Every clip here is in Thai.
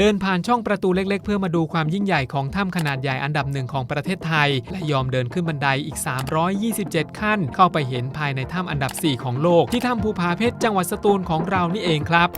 เดินผ่านช่องประตูเล็กๆ เพื่อมาดูความยิ่งใหญ่ของถ้ำขนาดใหญ่อันดับหนึ่งของประเทศไทย และยอมเดินขึ้นบันไดอีก 327 ขั้น เข้าไปเห็นภายในถ้ำอันดับ 4 ของโลก ที่ถ้ำภูผาเพชรจังหวัดสตูลของเรานี่เองครับ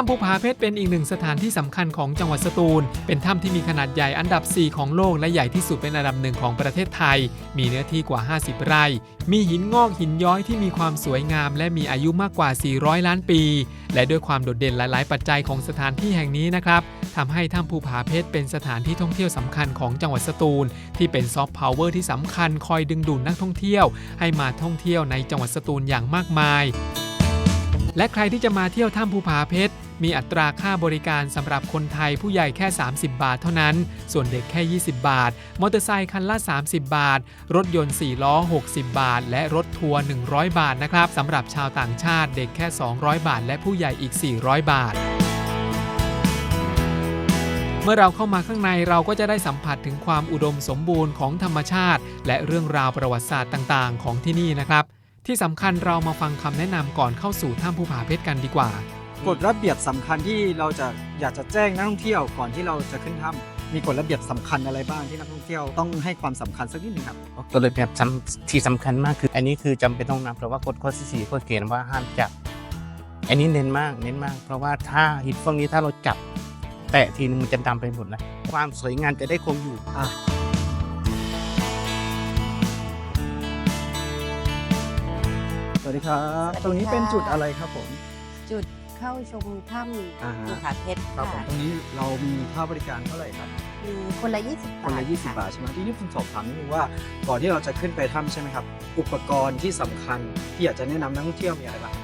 ถ้ำภูผาเพชรเป็นอีกหนึ่งสถานที่สำคัญของจังหวัดสตูล เป็นถ้ำที่มีขนาดใหญ่อันดับ 4 ของโลกและใหญ่ที่สุดเป็นอันดับหนึ่งของประเทศไทย มีเนื้อที่กว่า 50 ไร่ มีหินงอกหินย้อยที่มีความสวยงาม และมีอายุมากกว่า 400 ล้านปี และด้วยความโดดเด่นหลาย ๆ ปัจจัยของสถานที่แห่งนี้นะครับทำให้ถ้ำภูผาเพชรเป็นสถานที่ท่องเที่ยวสำคัญของจังหวัดสตูล ที่เป็นซอฟต์พาวเวอร์ที่สำคัญคอยดึงดูดนักท่องเที่ยว ให้มาท่องเที่ยวในจังหวัดสตูลอย่างมากมาย และใครที่จะมาเที่ยวถ้ำภูผาเพชร มีอัตราค่าบริการสำหรับคนไทยผู้ใหญ่แค่ 30 บาทเท่านั้น ส่วนเด็กแค่ 20 บาท มอเตอร์ไซค์คันละ 30 บาท รถยนต์ 4 ล้อ 60 บาท และรถทัวร์ 100 บาทนะครับสำหรับชาวต่างชาติเด็กแค่ 200 บาท และผู้ใหญ่อีก 400 บาทเมื่อเราเข้ามาข้างในเราก็จะได้สัมผัสถึงความอุดมสมบูรณ์ของธรรมชาติ และเรื่องราวประวัติศาสตร์ต่าง ๆ ของที่นี่นะครับ ที่สำคัญเรามาฟังคำแนะนำก่อนเข้าสู่ถ้ำภูผาเพชรกันดีกว่า กฎระเบียบสำคัญที่เราจะอยากจะแจ้งนักท่องเที่ยวก่อนที่เราจะขึ้นถ้ำมีกฎระเบียบสำคัญอะไรบ้างที่นักท่องเที่ยวต้องให้ความสำคัญสักนิดหนึงครับ ตัวเลยแบบสำที่สำคัญมากคือ อันนี้คือจำเป็นต้องนำเพราะว่ากฎข้อที่สี่ก็เขียนว่าห้ามจับ อันนี้เน้นมากเน้นมาก เพราะว่าถ้าหินพวกนี้ถ้าเราจับ แตะทีนึงมันจะดำไปหมดนะความสวยงามจะได้คงอยู่ อะ วัสดีครับสวัสดีค่ะตรงนี้เป็นจุดอะไรครับผม จุดเข้าชมถ้อ่าำฮะ ภูผาเพชรครับผมค่ะตรงนี้เรามีค่าบริการเท่าไหร่ครับมีคนละ20บาทคนละ20ค่ะบาทใช่ไหมที่นี่ผมสอบถามนิดนึงว่าก่อนที่เราจะขึ้นไปถ้ำใช่ไหมครับ อุปกรณ์ที่สำคัญที่อยากจะแนะนำนักท่องเที่ยวมีอะไรบ้าง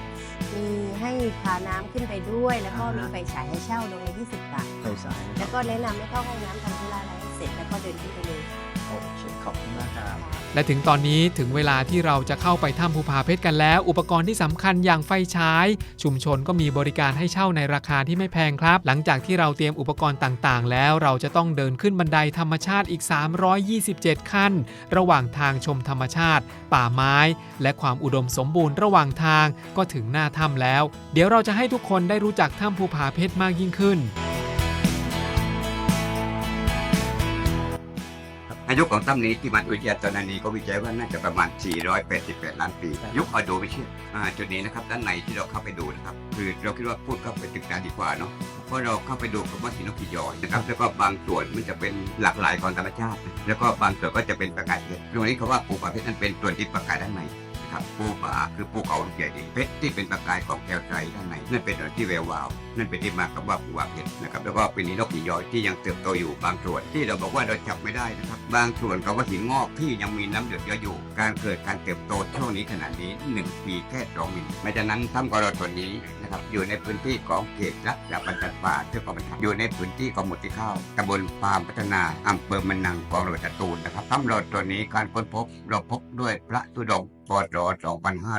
มีให้พาน้ำขึ้นไปด้วย แล้วก็อ่าฮะมีไฟฉายให้เช่าดวงละ20บาท ไฟฉายนะคแล้รับวก็แนะนำให้เข้าห้องน้ำทำธุระอะไรให้เสร็จแล้วก็เดินขึ้นไปเลยโอเคขอบคุณมากครับ และถึงตอนนี้ถึงเวลาที่เราจะเข้าไปถ้ำภูผาเพชรกันแล้ว อุปกรณ์ที่สำคัญอย่างไฟฉาย ชุมชนก็มีบริการให้เช่าในราคาที่ไม่แพงครับ หลังจากที่เราเตรียมอุปกรณ์ต่างๆ แล้วเราจะต้องเดินขึ้นบันไดธรรมชาติอีก 327 ขั้น ระหว่างทางชมธรรมชาติ ป่าไม้ และความอุดมสมบูรณ์ระหว่างทางก็ถึงหน้าถ้ำแล้ว เดี๋ยวเราจะให้ทุกคนได้รู้จักถ้ำภูผาเพชรมากยิ่งขึ้น อายุของถ้ำนี้ที่มันวิทยาตอนนี้ก็วิจัยว่าน่าจะประมาณ 488 ล้านปี ยุคออโดไม่เชื่ออ่าจุดนี้นะครับด้านในที่เราเข้าไปดูนะครับ คือเราคิดว่าพูดเข้าไปตึกนาดีกว่าเนาะเพราะเราเข้าไปดูกับว่าหินนกขียอยนะครับแล้วก็บางส่วนมันจะเป็นหลากหลายของธรรมชาติ แล้วก็บางส่วนก็จะเป็นประกายเพชรตรงนี้เขาว่าปูป่าเพชรนั้นเป็นส่วนที่ประกายด้านใน นะครับปูป่าคือภูเขาใหญ่ดีเพชรที่เป็นประกายของแก้วใจด้านในนั่นเป็นส่วนที่แวววาว นั่นเป็นที่มาคำว่าปูป่าเพชรนะครับแล้วก็เป็นหินนกขียอยที่ยังเติบโตอยู่บางส่วนที่เราบอกว่าเราจับไม่ได้นะครับบางส่วนเขาว่าหินงอกที่ยังมีน้ำหยดเยอะอยู่ การเกิดการเติบโตช่วงนี้ขนาดนี้หนึ่งปีแค่สองมิลไม่ฉะนั้นถ้ำกรส่วนนี้นะครับอยู่ในพื้นที่ของเขตรักษาพันธุ์ป่าเทือกเขาบรรทัดอยู่ในพื้นที่ของหมุติข้าวตำบลปามพัฒนาอำเภอมันนังกองระเบิดสตูลนะครับถ้ำราตัวนี้การค้นพบเราพบด้วยพระธุดง ค์ปอดรอ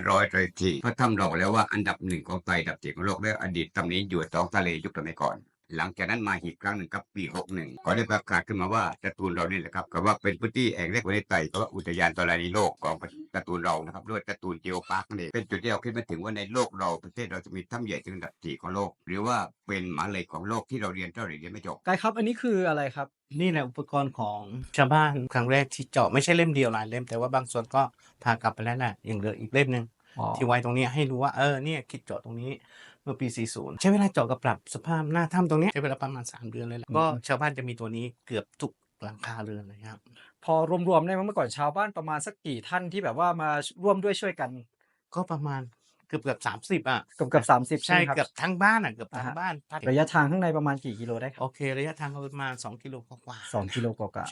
2534เพราะถ้ำเราแล้วว่าอันดับหนึ่งของไตอันดับสี่ของโลกและอดีตตำนี้อยู่สองทะเลยุคสมัยก่อน หลังจากนั้นมาอีกครั้งหนึ่งครับปี 61 ก็ได้ประกาศขึ้นมาว่าสตูลเรานี่แหละครับก็ว่าเป็นพื้นที่แห่งแรกในไตก็ว่าอุทยานธรณีโลกของสตูลเรานะครับด้วยสตูลเจียวพาร์คนี่เป็นจุดที่เราคิดมาถึงว่าในโลกเราประเทศเราจะมีถ้ำใหญ่ถึงอันดับสี่ของโลก หรือว่าเป็นหมหาเลยของโลกที่เราเรียนเท่าไหร่เรียนไม่จบไกด์ครับ อันนี้คืออะไรครับ นี่แหละอุปกรณ์ของชาวบ้านครั้งแรกที่เจาะไม่ใช่เล่มเดียวหลายเล่มแต่ว่าบางส่วนก็พากลับไปแล้วนะยังเหลืออีกเล่มหนึ่งที่ไว้ตรงนี้ให้รู้ว่าเออเนี่ยคิดเจาะตรงนี้ เมื่อปี 40 ใช้เวลาเจาะกับปรับสภาพหน้าถ้ำตรงนี้ใช้เวลาประมาณ 3 เดือนเลยแหละก็ชาวบ้านจะมีตัวนี้เกือบทุกหลังคาเรือนเลยครับ พอรวมๆได้ไหมเมื่อก่อนชาวบ้านประมาณสักกี่ท่านที่แบบว่ามาร่วมด้วยช่วยกัน ก็ประมาณเกือบเกือบสามสิบอะเกือบเกือบสามสิบใช่ไหมครับเกือบทั้งบ้านอะเกือบทั้อ่างฮะบ้านระยะทางข้างในประมาณกี่กิโลได้คโอรับเค ระยะทางก็ประมาณ2กิโลกว่าๆสองกิโลกว่า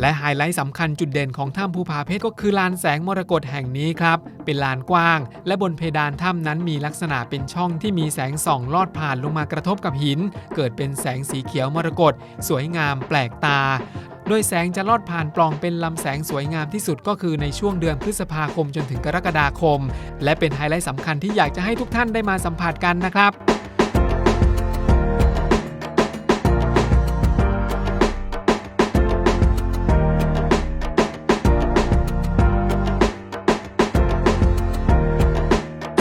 และไฮไลท์สำคัญจุดเด่นของถ้ำภูผาเพชรก็คือลานแสงมรกตแห่งนี้ครับ เป็นลานกว้าง และบนเพดานถ้ำนั้นมีลักษณะเป็นช่องที่มีแสงส่องลอดผ่านลงมากระทบกับหิน เกิดเป็นแสงสีเขียวมรกตสวยงามแปลกตาโดยแสงจะลอดผ่านปล่องเป็นลำแสงสวยงามที่สุดก็คือในช่วงเดือนพฤษภาคมจนถึงกรกฎาคม และเป็นไฮไลท์สำคัญที่อยากจะให้ทุกท่านได้มาสัมผัสกันนะครับ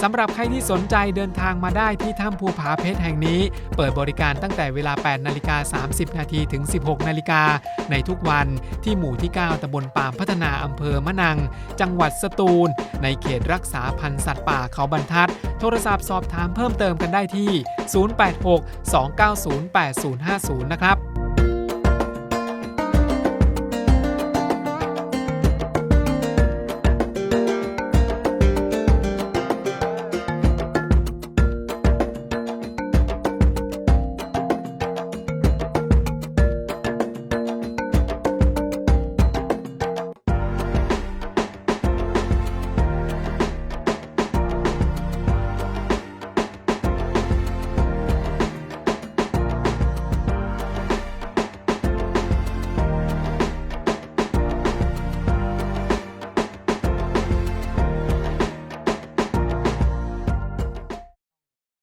ำหรับใครที่สนใจเดินทางมาได้ที่ถ้ำภูผาเพชรแห่งนี้ เปิดบริการตั้งแต่เวลา 8 นาฬิกา 30 นาทีถึง 16 นาฬิกา ในทุกวันที่หมู่ที่ 9ตำบลปามพัฒนาอำเภอมะนัง จังหวัดสตูล ในเขตรักษาพันธุ์สัตว์ป่าเขาบรรทัด โทรศัพท์สอบถามเพิ่มเติมกันได้ที่ 086 290 8050 นะครับ